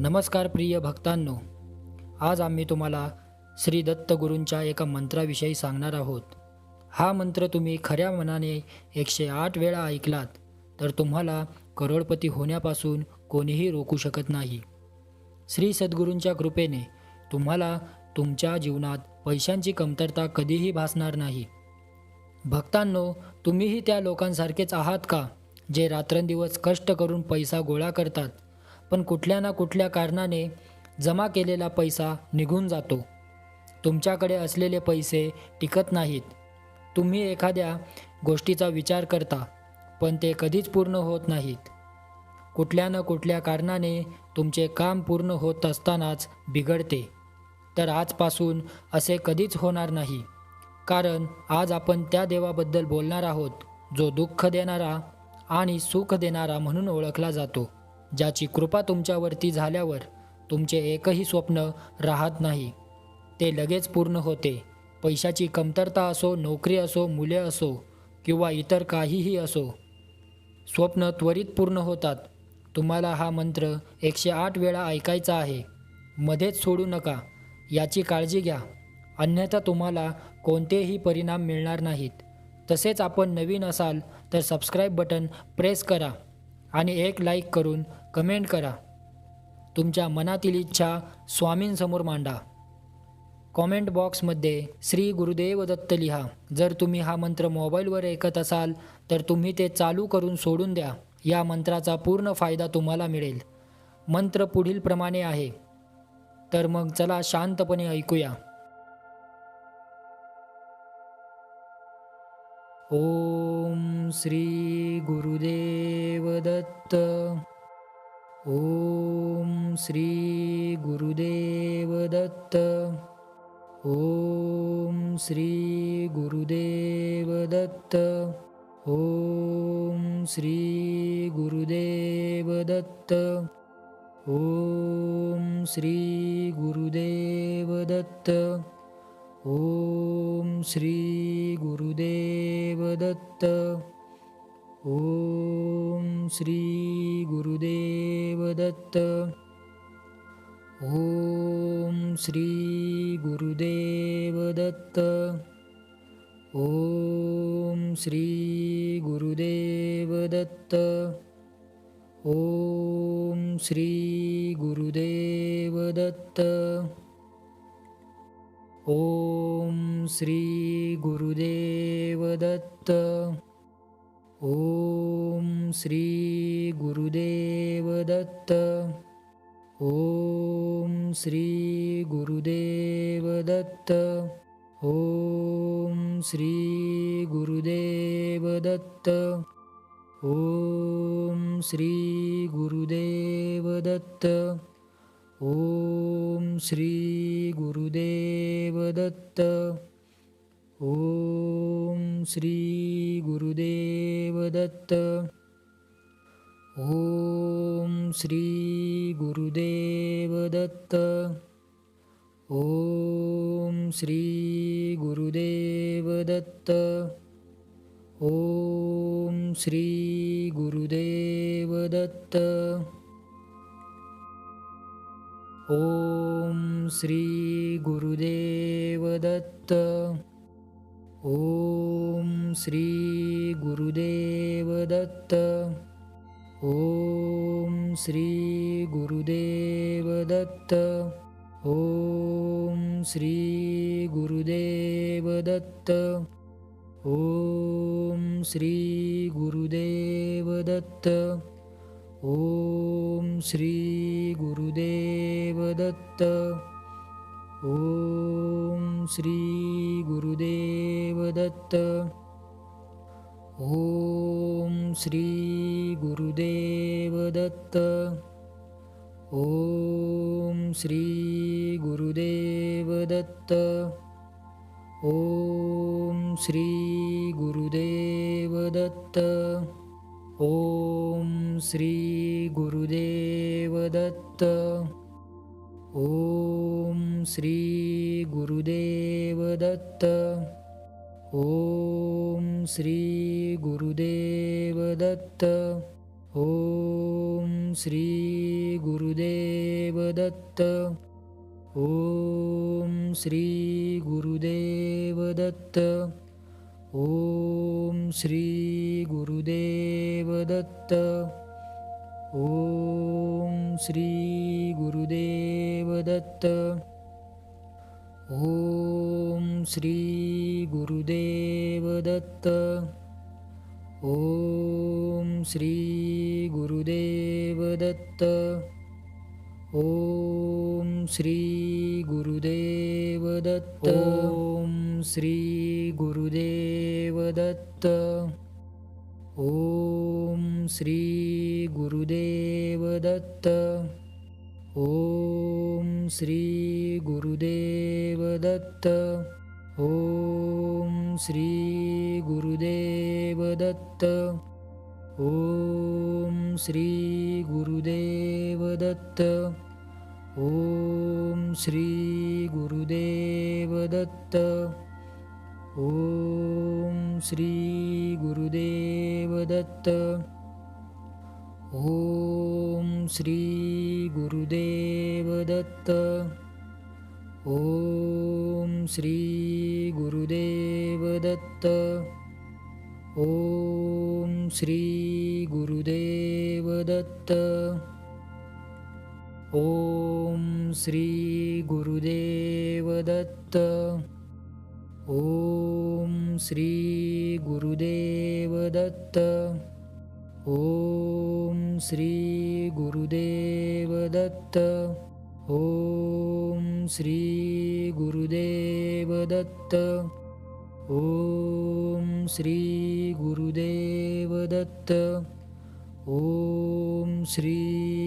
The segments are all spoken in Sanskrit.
नमस्कार प्रिय भक्तांनो आज आम्ही तुम्हाला श्री दत्तगुरूंच्या एका मंत्राविषयी सांगणार आहोत. हा मंत्र तुम्ही खऱ्या मनाने एकशे आठ वेळा ऐकलात तर तुम्हाला करोडपती होण्यापासून कोणीही रोखू शकत नाही. श्री सद्गुरूंच्या कृपेने तुम्हाला तुमच्या जीवनात पैशांची कमतरता कधीही भासणार नाही. भक्तांनो तुम्हीही त्या लोकांसारखेच आहात का जे रात्रंदिवस कष्ट करून पैसा गोळा करतात? पण कुठल्या ना कुठल्या कारणाने जमा केलेला पैसा निघून जातो. तुमच्याकडे असलेले पैसे टिकत नाहीत. तुम्ही एखाद्या गोष्टीचा विचार करता पण ते कधीच पूर्ण होत नाहीत. कुठल्या ना कुठल्या कारणाने तुमचे काम पूर्ण होत असतानाच बिघडते. तर आजपासून असे कधीच होणार नाही. कारण आज आपण त्या देवाबद्दल बोलणार आहोत जो दुःख देणारा आणि सुख देणारा म्हणून ओळखला जातो. ज्याची कृपा तुमच्यावरती झाल्यावर तुमचे एकही स्वप्न राहत नाही. ते लगेच पूर्ण होते. पैशाची कमतरता असो नोकरी असो मुले असो किंवा इतर काहीही असो स्वप्न त्वरित पूर्ण होतात. तुम्हाला हा मंत्र एकशे आठ वेळा ऐकायचा आहे. मध्येच सोडू नका. याची काळजी घ्या. अन्यथा तुम्हाला कोणतेही परिणाम मिळणार नाहीत. तसेच आपण नवीन असाल तर सबस्क्राईब बटन प्रेस करा. आणि एक लाईक करून कमेंट करा. तुमच्या मनातील इच्छा स्वामींसमोर मांडा. कॉमेंट बॉक्समध्ये श्री गुरुदेव दत्त लिहा. जर तुम्ही हा मंत्र मोबाईलवर ऐकत असाल तर तुम्ही ते चालू करून सोडून द्या. या मंत्राचा पूर्ण फायदा तुम्हाला मिळेल. मंत्र पुढील प्रमाणे आहे. तर मग चला शांतपणे ऐकूया. ॐ श्रीगुरुदेवदत्त ॐ श्रीगुरुदेवदत्त ॐ श्रीगुरुदेवदत्त ॐ श्रीगुरुदेवदत्त ॐ श्रीगुरुदेवदत्त ॐ श्रीगुरुदेवदत्त ॐ श्रीगुरुदेवदत्त ॐ श्रीगुरुदेवदत्त ॐ श्रीगुरुदेवदत्त ॐ श्रीगुरुदेवदत्त ॐ श्रीगुरुदेवदत्त। ॐ श्रीगुरुदेवदत्त। ॐ श्रीगुरुदेवदत्त। ॐ श्रीगुरुदेवदत्त। ॐ श्रीगुरुदेवदत्त। ॐ श्रीगुरुदेवदत्त। ॐ श्री गुरुदेवदत्त। ॐ श्रीगुरुदेवदत्त ॐ श्रीगुरुदेवदत्त ॐ श्रीगुरुदेवदत्त ॐ श्रीगुरुदेवदत्त ॐ श्रीगुरुदेवदत्त ॐ श्रीगुरुदेवदत्त ॐ श्रीगुरुदेवदत्त ॐ श्रीगुरुदेवदत्त ॐ श्रीगुरुदेवदत्त ॐ श्रीगुरुदेवदत्त ॐ श्रीगुरुदेवदत्त ॐ श्रीगुरुदेवदत्त ॐ श्रीगुरुदेवदत्त ॐ श्रीगुरुदेवदत्त ॐ श्रीगुरुदेवदत्त ॐ श्रीगुरुदेवदत्त ॐ श्रीगुरुदेवदत्त ॐ श्रीगुरुदेवदत्त ॐ श्रीगुरुदेवदत्त ॐ श्रीगुरुदेवदत्त ॐ श्रीगुरुदेवदत्त ॐ श्रीगुरुदेवदत्त ॐ श्रीगुरुदेवदत्त ॐ श्रीगुरुदेवदत्त ॐ श्रीगुरुदेवदत्त ॐ श्रीगुरुदेवदत्त ॐ श्रीगुरुदेवदत्त ॐ श्रीगुरुदेवदत्त ॐ श्रीगुरुदेवदत्त ॐ श्रीगुरुदेवदत्त ॐ श्री गुरुदेव दत्त ओम श्री गुरुदेव दत्त ओम श्री गुरुदेव दत्त ओम श्री गुरुदेव दत्त ओम श्री गुरुदेव दत्त ओम श्री श्रीगुरुदेवदत्त ॐ श्रीगुरुदेवदत्त ॐ श्रीगुरुदेवदत्त ॐ श्रीगुरुदेवदत्त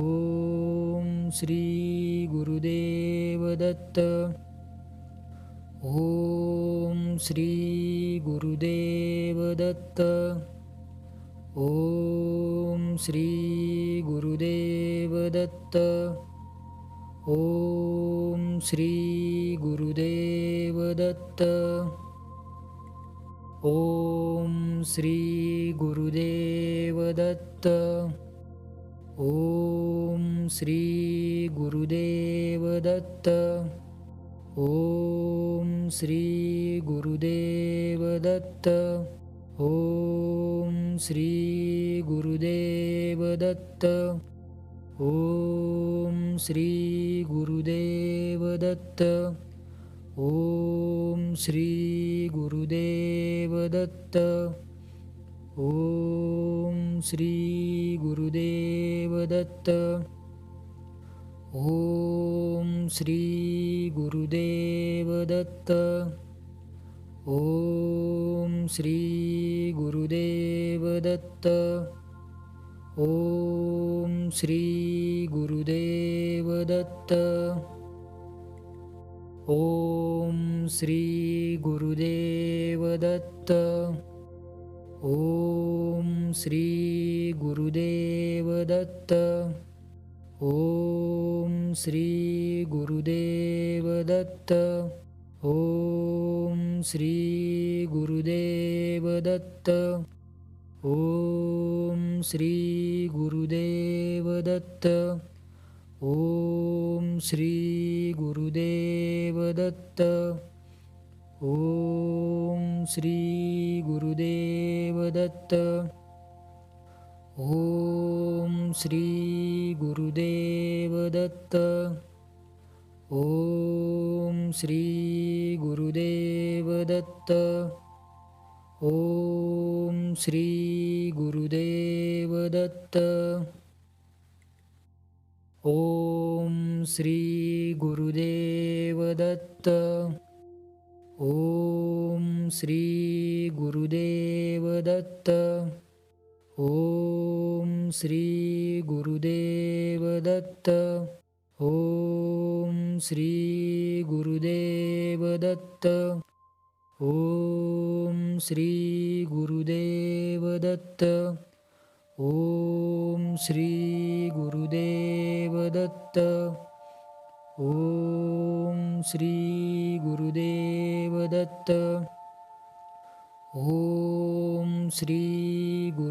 ॐ श्रीगुरुदेवदत्त ॐ श्रीगुरुदेवदत्त ॐ श्रीगुरुदेवदत्त ॐ श्रीगुरुदेवदत्त ॐ श्रीगुरुदेवदत्त ॐ श्रीगुरुदेवदत्त ॐ श्रीगुरुदेवदत्त ॐ श्रीगुरुदेवदत्त ॐ श्रीगुरुदेवदत्त ॐ श्रीगुरुदेवदत्त ॐ श्रीगुरुदेवदत्त ॐ श्रीगुरुदेवदत्त ॐ श्रीगुरुदेवदत्त ॐ श्रीगुरुदेवदत्त ॐ श्रीगुरुदेवदत्त ॐ श्रीगुरुदेवदत्त ॐ श्रीगुरुदेवदत्त ॐ श्रीगुरुदेवदत्त ॐ श्रीगुरुदेवदत्त ॐ श्रीगुरुदेवदत्त ॐ श्रीगुरुदेवदत्त ॐ श्रीगुरुदेवदत्त ॐ श्रीगुरुदेव दत्त। ओम श्री गुरुदेव दत्त। ओम श्री गुरुदेव दत्त। ओम श्री गुरुदेव दत्त। ओम श्री गुरुदेव दत्त। ओम श्री गुरुदेव दत्त। ॐ श्रीगुरुदेवदत्त ॐ श्रीगुरुदेवदत्त ॐ श्रीगुरुदेवदत्त ॐ श्रीगुरुदेवदत्त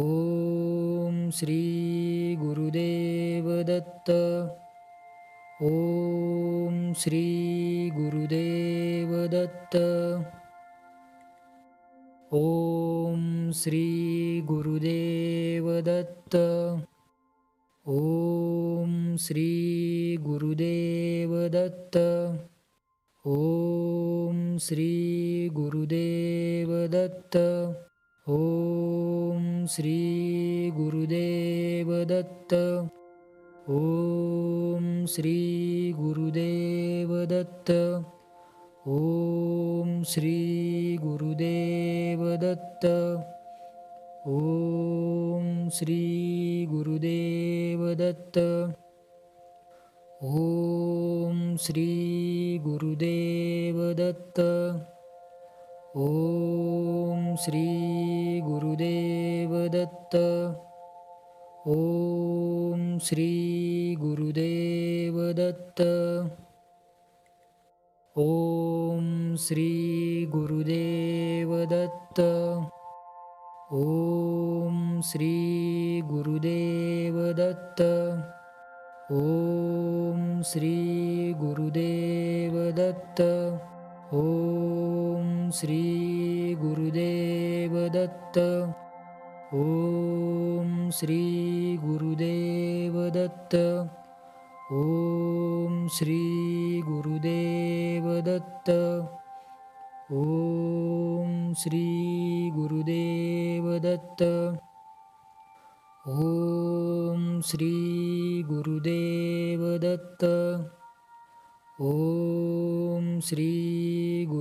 ॐ श्रीगुरुदेवदत्त ॐ श्रीगुरुदेवदत्त ॐ श्रीगुरुदेवदत्त ॐ श्रीगुरुदेवदत्त ॐ श्रीगुरुदेवदत्त ॐ श्रीगुरुदेवदत्त ॐ श्रीगुरुदेवदत्त ॐ श्रीगुरुदेवदत्त ॐ श्रीगुरुदेवदत्त ॐ श्रीगुरुदेवदत्त ॐ श्रीगुरुदेवदत्त ॐ श्रीगुरुदेवदत्त ॐ श्रीगुरुदेवदत्त ॐ श्रीगुरुदेवदत्त ॐ श्रीगुरुदेवदत्त ॐ श्रीगुरुदेवदत्त ॐ श्रीगुरुदेवदत्त ॐ श्रीगुरुदेवदत्त ॐ श्रीगुरुदेवदत्त ॐ श्रीगुरुदेवदत्त ॐ श्रीगुरुदेवदत्त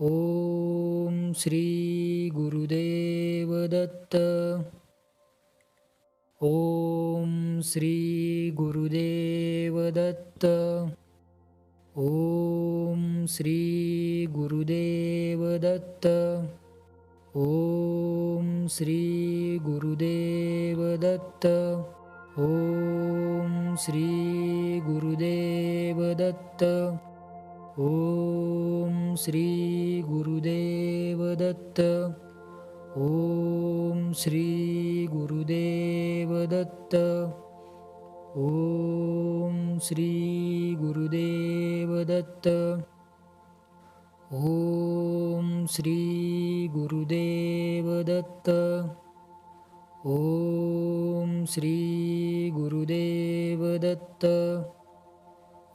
ॐ श्रीगुरुदेवदत्त ॐ श्रीगुरुदेवदत्त ॐ श्रीगुरुदेवदत्त ॐ श्रीगुरुदेवदत्त ॐ श्रीगुरुदेवदत्त ॐ श्रीगुरुदेवदत्त ॐ श्रीगुरुदेवदत्त ॐ श्रीगुरुदेवदत्त ॐ श्रीगुरुदेवदत्त ॐ श्रीगुरुदेवदत्त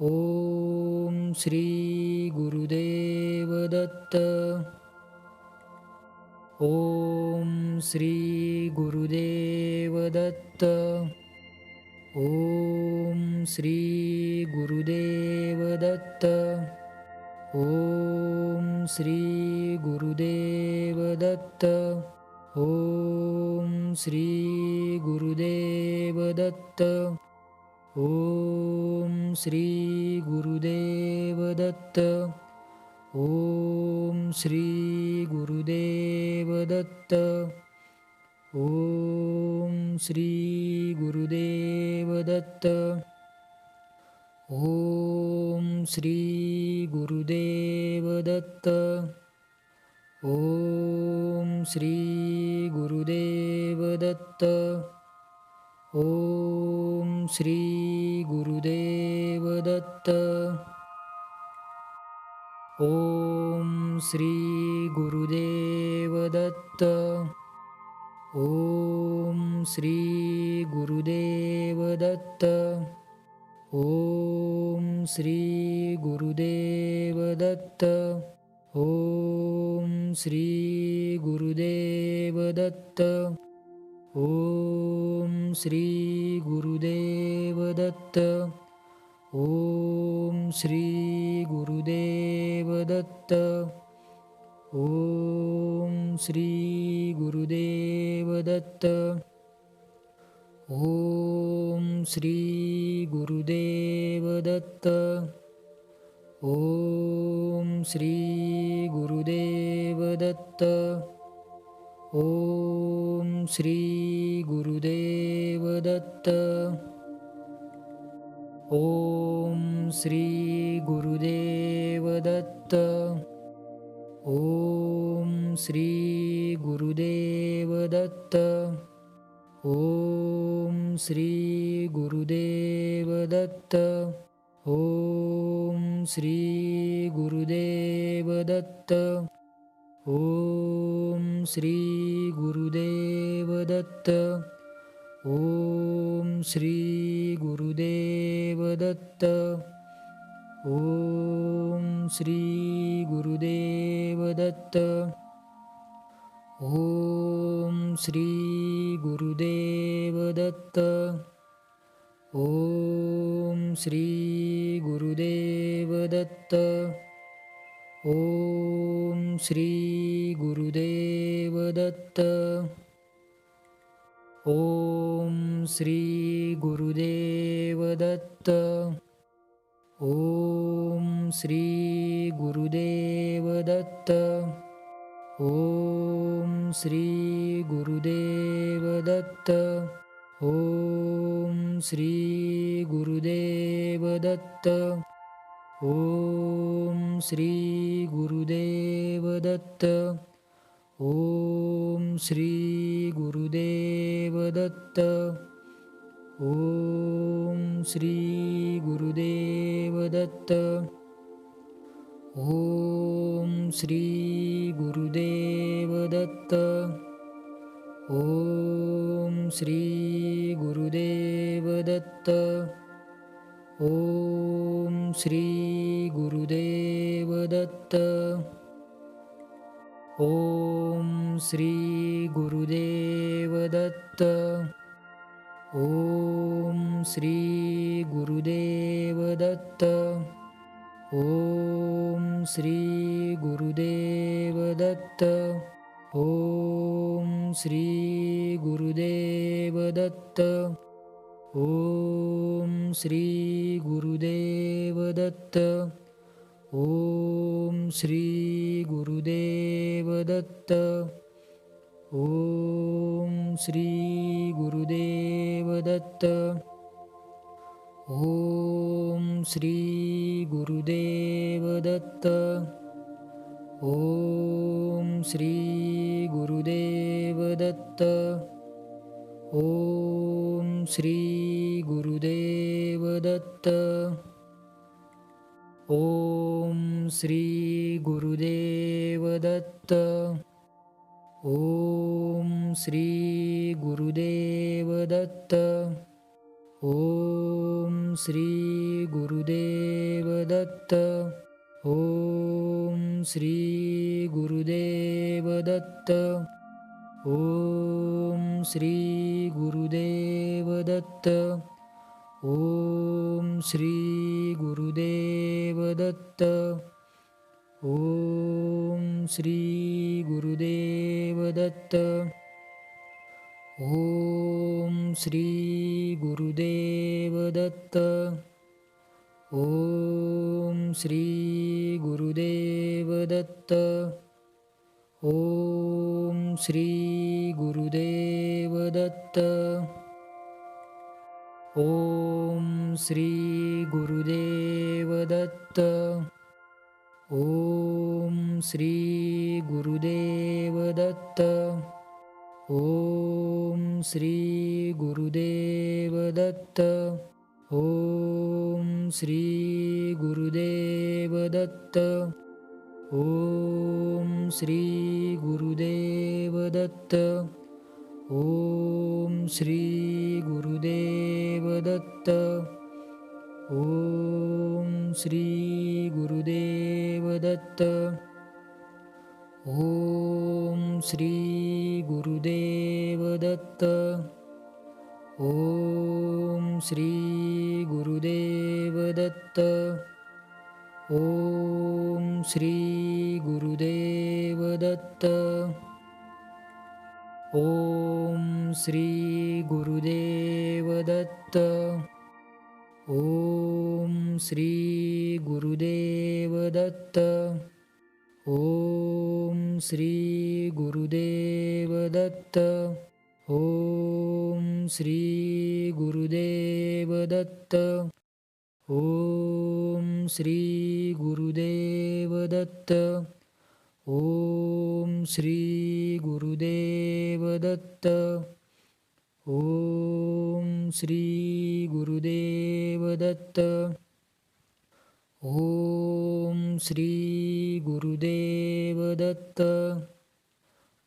ॐ श्रीगुरुदेवदत्त ॐ श्रीगुरुदेवदत्त ॐ श्रीगुरुदेवदत्त ॐ श्रीगुरुदेवदत्त ॐ श्रीगुरुदेवदत्त ॐ श्रीगुरुदेवदत्त ॐ श्रीगुरुदेवदत्त ॐ श्रीगुरुदेवदत्त ॐ श्रीगुरुदेवदत्त ॐ श्रीगुरुदेवदत्त ॐ श्री श्रीगुरुदेवदत्त। ॐ श्रीगुरुदेवदत्त। ॐ श्रीगुरुदेवदत्त। ॐ श्रीगुरुदेवदत्त। ॐ श्रीगुरुदेवदत्त। ॐ श्रीगुरुदेवदत्त ॐ श्रीगुरुदेवदत्त ॐ श्रीगुरुदेवदत्त ॐ श्रीगुरुदेवदत्त ॐ श्रीगुरुदेवदत्त ॐ श्रीगुरुदेव दत्त ॐ श्रीगुरुदेवदत्त ॐ श्रीगुरुदेवदत्त ॐ श्रीगुरुदेवदत्त ॐ श्रीगुरुदेवदत्त ॐ श्रीगुरुदेवदत्त ॐ श्री गुरुदेवदत्त। ॐ श्रीगुरुदेवदत्त ॐ श्रीगुरुदेवदत्त ॐ श्रीगुरुदेवदत्त ॐ श्रीगुरुदेवदत्त श्रीगुरुदेवदत्त। ॐ श्रीगुरुदेवदत्त। ॐ श्रीगुरुदेवदत्त। ॐ श्रीगुरुदेवदत्त। ॐ श्रीगुरुदेवदत्त। ॐ श्रीगुरुदेवदत्त। ॐ श्रीगुरुदेवदत्त ॐ श्रीगुरुदेवदत्त ॐ श्रीगुरुदेवदत्त ॐ श्रीगुरुदेवदत्त ॐ श्रीगुरुदेवदत्त ॐ श्रीगुरुदेवदत्त ॐ श्रीगुरुदेवदत्त ॐ श्रीगुरुदेवदत्त ॐ श्रीगुरुदेवदत्त ॐ श्रीगुरुदेवदत्त ॐ श्रीगुरुदेवदत्त ॐ श्रीगुरुदेवदत्त ॐ श्रीगुरुदेवदत्त ॐ श्रीगुरुदेवदत्त ॐ श्रीगुरुदेवदत्त ॐ दत्त ॐ श्रीगुरुदेवदत्त ॐ श्री श्रीगुरुदेवदत्त। ॐ श्रीगुरुदेवदत्त। ॐ श्रीगुरुदेवदत्त। ॐ श्रीगुरुदेवदत्त। ॐ श्रीगुरुदेवदत्त। ॐ श्रीगुरुदेवदत्त ॐ श्रीगुरुदेवदत्त ॐ श्रीगुरुदेवदत्त ॐ श्रीगुरुदेवदत्त ॐ श्रीगुरुदेवदत्त ॐ श्रीगुरुदेव दत्त ॐ श्रीगुरुदेवदत्त ॐ श्रीगुरुदेवदत्त ॐ श्रीगुरुदेवदत्त ॐ श्रीगुरुदेवदत्त ॐ श्रीगुरुदेवदत्त ॐ श्री गुरुदेवदत्त। ॐ श्रीगुरुदेवदत्त ॐ श्रीगुरुदेवदत्त ॐ श्रीगुरुदेवदत्त ॐ श्रीगुरुदेवदत्त